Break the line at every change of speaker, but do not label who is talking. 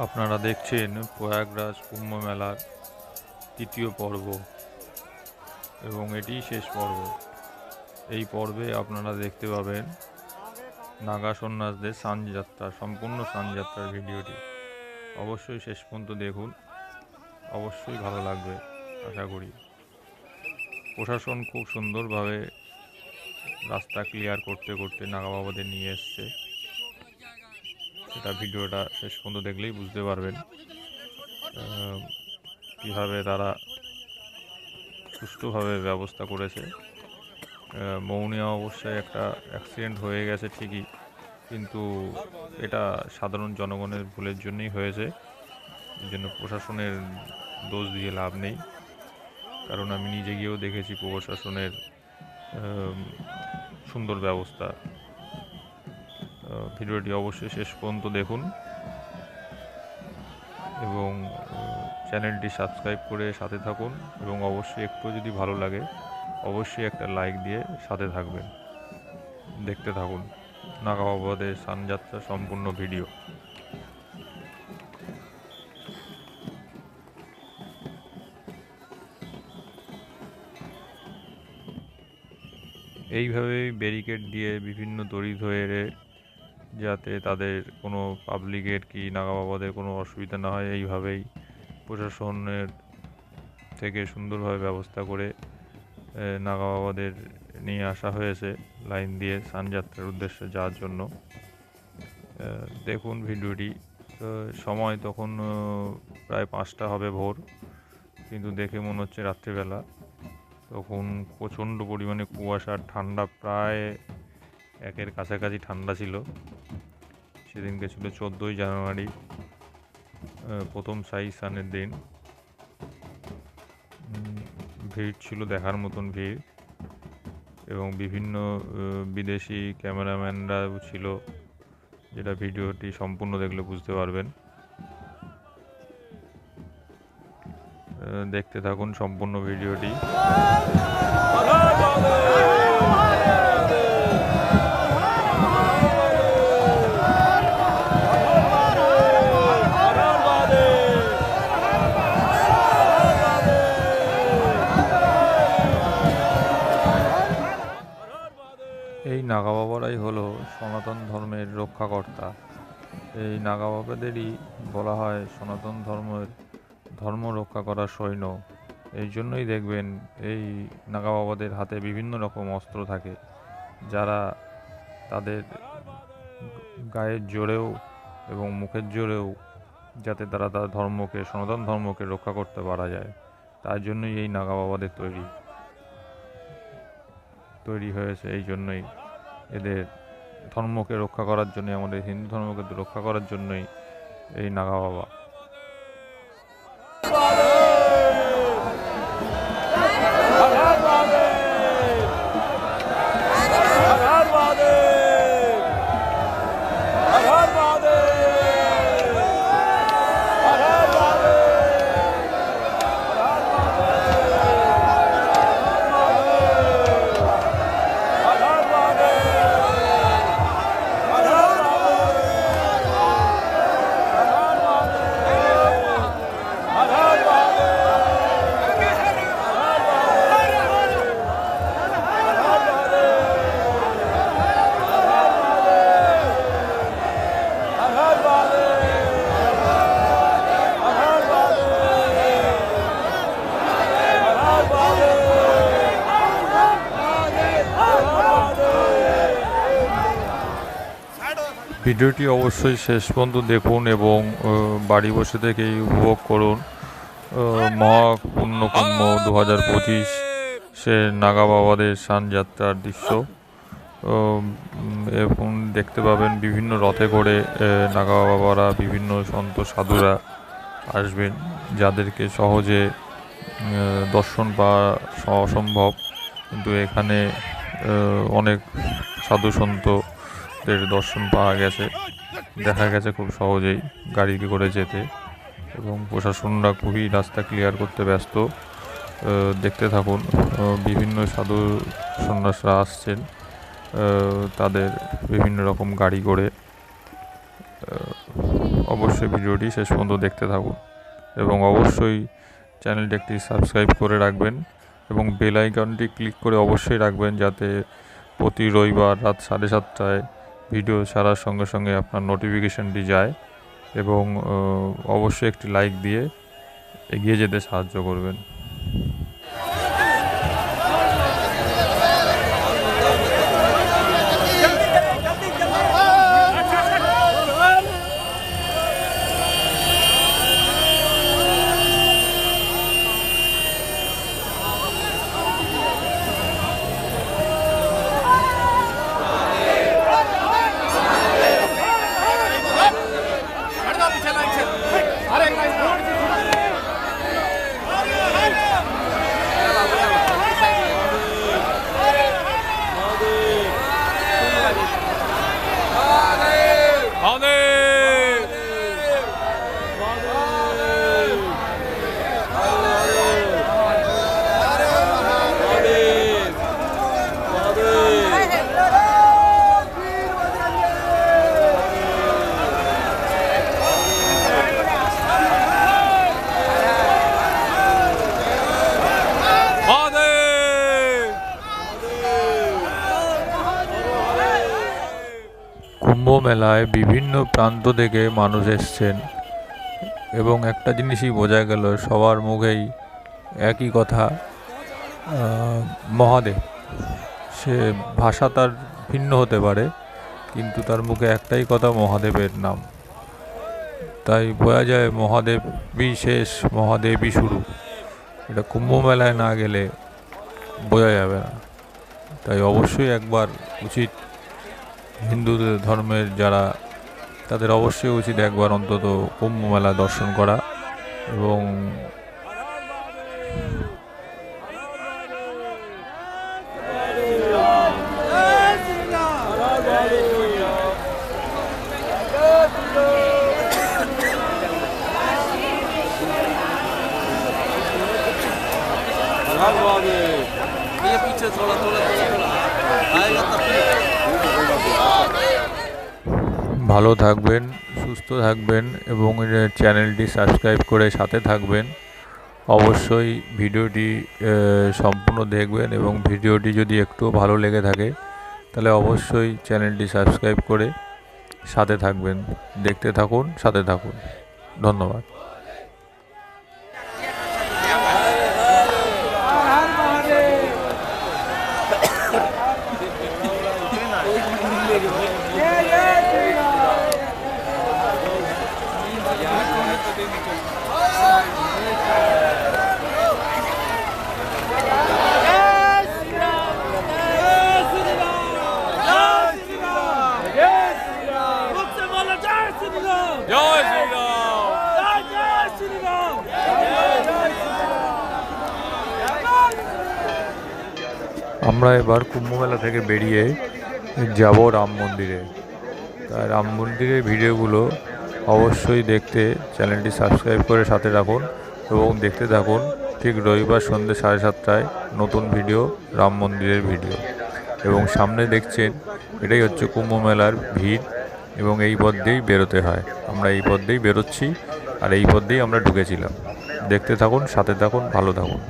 আপনারা দেখছেন প্রয়াগরাজ কুম্ভ মেলার তৃতীয় পর্ব এবং এটি শেষ পর্ব। এই পর্বে আপনারা দেখতে পাবেন নাগা সন্ন্যাসদের সানযাত্রা, সম্পূর্ণ সানযাত্রার ভিডিওটি। অবশ্যই শেষ পর্যন্ত দেখুন। অবশ্যই ভালো লাগবে, আশা করি। প্রশাসন খুব সুন্দরভাবে রাস্তা ক্লিয়ার করতে করতে নাগা বাবাদের নিয়ে এসছে। সেটা ভিডিওটা শেষ পর্যন্ত দেখলেই বুঝতে পারবেন কীভাবে তারা সুষ্ঠুভাবে ব্যবস্থা করেছে। মৌনিয়া অবশ্যই একটা অ্যাক্সিডেন্ট হয়ে গেছে ঠিকই, কিন্তু এটা সাধারণ জনগণের ভুলের জন্যই হয়েছে। এই জন্য প্রশাসনের দোষ দিয়ে লাভ নেই। কারণ আমি নিজে গিয়েও দেখেছি প্রশাসনের সুন্দর ব্যবস্থা। ভিডিওটি অবশ্যই শেষ পর্যন্ত দেখুন এবং চ্যানেলটি সাবস্ক্রাইব করে সাথে থাকুন এবং অবশ্যই একটু যদি ভালো লাগে, অবশ্যই একটা লাইক দিয়ে সাথে থাকবেন। দেখতে থাকুন। নাগা বাবাদের সানযাত্রা সম্পূর্ণ ভিডিও। এইভাবেই ব্যারিকেড দিয়ে বিভিন্ন দড়ি ধরে যাতে তাদের কোনো পাবলিকের কি নাগা বাবাদের কোনো অসুবিধা না হয়, এইভাবেই প্রশাসনের থেকে সুন্দরভাবে ব্যবস্থা করে নাগা বাবাদের নিয়ে আসা হয়েছে, লাইন দিয়ে সানযাত্রার উদ্দেশ্যে যাওয়ার জন্য। দেখুন ভিডিওটি সময় তখন প্রায় পাঁচটা হবে ভোর, কিন্তু দেখে মনে হচ্ছে রাত্রিবেলা। তখন প্রচণ্ড পরিমাণে কুয়াশা ঠান্ডা, প্রায় একের কাছাকাছি ঠান্ডা ছিল। সেদিনকে ছিল চোদ্দোই জানুয়ারি প্রথম সাই সানের দিন। ভিড় ছিল দেখার মতন ভিড় এবং বিভিন্ন বিদেশি ক্যামেরাম্যানরাও ছিল, যেটা ভিডিওটি সম্পূর্ণ দেখলে বুঝতে পারবেন। দেখতে থাকুন সম্পূর্ণ ভিডিওটি। সনাতন ধর্মের রক্ষাকর্তা। এই নাগা বাবাদেরই বলা হয় সনাতন ধর্মের, ধর্ম রক্ষা করার সৈন্য। এই জন্যই দেখবেন এই নাগা বাবাদের হাতে বিভিন্ন রকম অস্ত্র থাকে, যারা তাদের গায়ের জোরেও এবং মুখের জোরেও যাতে তারা তার ধর্মকে, সনাতন ধর্মকে রক্ষা করতে পারা যায়। তার জন্যই এই নাগা বাবাদের তৈরি তৈরি হয়েছে। এই জন্যই এদের ধর্মকে রক্ষা করার জন্যই আমাদের হিন্দু ধর্মকে রক্ষা করার জন্যই এই নাগা বাবা। ভিডিওটি অবশ্যই শেষ পর্যন্ত দেখুন এবং বাড়ি বসে থেকেই উপভোগ করুন। মহাপূর্ণকুম্ভ দু হাজার পঁচিশ সে নাগা বাবাদের সান যাত্রার দৃশ্য এবং দেখতে পাবেন বিভিন্ন রথে করে নাগা বাবারা, বিভিন্ন সন্ত সাধুরা আসবেন, যাদেরকে সহজে দর্শন পাওয়া অসম্ভব। কিন্তু এখানে অনেক সাধু সন্তদের দর্শন পাওয়া গেছে। দেখা গেছে খুব সহজেই গাড়ি করে যেতে এবং প্রশাসনরা খুবই রাস্তা ক্লিয়ার করতে ব্যস্ত। দেখতে থাকুন বিভিন্ন সাধু সন্ন্যাসরা আসছেন তাদের বিভিন্ন রকম গাড়ি করে অবশ্যই ভিডিওটি শেষ পর্যন্ত দেখতে থাকুন এবং অবশ্যই চ্যানেলটি একটি সাবস্ক্রাইব করে রাখবেন এবং বেল আইকনটি ক্লিক করে অবশ্যই রাখবেন যাতে প্রতি রবিবার রাত সাড়ে সাতটায় ভিডিও ছাড়ার সঙ্গে সঙ্গে আপনার নোটিফিকেশানটি যায় এবং অবশ্যই একটি লাইক দিয়ে এগিয়ে যেতে সাহায্য করবেন কুম্ভ মেলায় বিভিন্ন প্রান্ত থেকে মানুষ এসছেন এবং একটা জিনিসই বোঝা গেল, সবার মুখেই একই কথা মহাদেব। সে ভাষা তার ভিন্ন হতে পারে, কিন্তু তার মুখে একটাই কথা, মহাদেবের নাম। তাই বোঝা যায় মহাদেবই শেষ, মহাদেবই শুরু। এটা কুম্ভ মেলায় না গেলে বোঝা যাবে না। তাই অবশ্যই একবার উচিত হিন্দু ধর্মের যারা তাদের অবশ্যই উচিত একবার অন্তত কুম্ভ মেলা দর্শন করা এবং
ये पीछे थोड़ा थोड़ा थोड़ा थोड़ा आएगा तब फिर
ভালো থাকবেন, সুস্থ থাকবেন এবং চ্যানেলটি সাবস্ক্রাইব করে সাথে থাকবেন। অবশ্যই ভিডিওটি সম্পূর্ণ দেখবেন এবং ভিডিওটি যদি একটু ভালো লেগে থাকে, তাহলে অবশ্যই চ্যানেলটি সাবস্ক্রাইব করে সাথে থাকবেন। দেখতে থাকুন, সাথে থাকুন। ধন্যবাদ। আমরা এবার কুম্ভমেলা থেকে বেরিয়ে যাব রাম মন্দিরে। তাই রাম মন্দিরের ভিডিওগুলো অবশ্যই দেখতে চ্যানেলটি সাবস্ক্রাইব করে সাথে রাখুন এবং দেখতে থাকুন ঠিক রবিবার সন্ধ্যে সাড়ে সাতটায় নতুন ভিডিও, রাম মন্দিরের ভিডিও। এবং সামনে দেখছেন, এটাই হচ্ছে কুম্ভ মেলার ভিড় এবং এই পথ দিয়েই বেরোতে হয়। আমরা এই পথ দিয়েই বেরোচ্ছি আর এই পথ দিয়েই আমরা ঢুকেছিলাম। দেখতে থাকুন, সাথে থাকুন, ভালো থাকুন।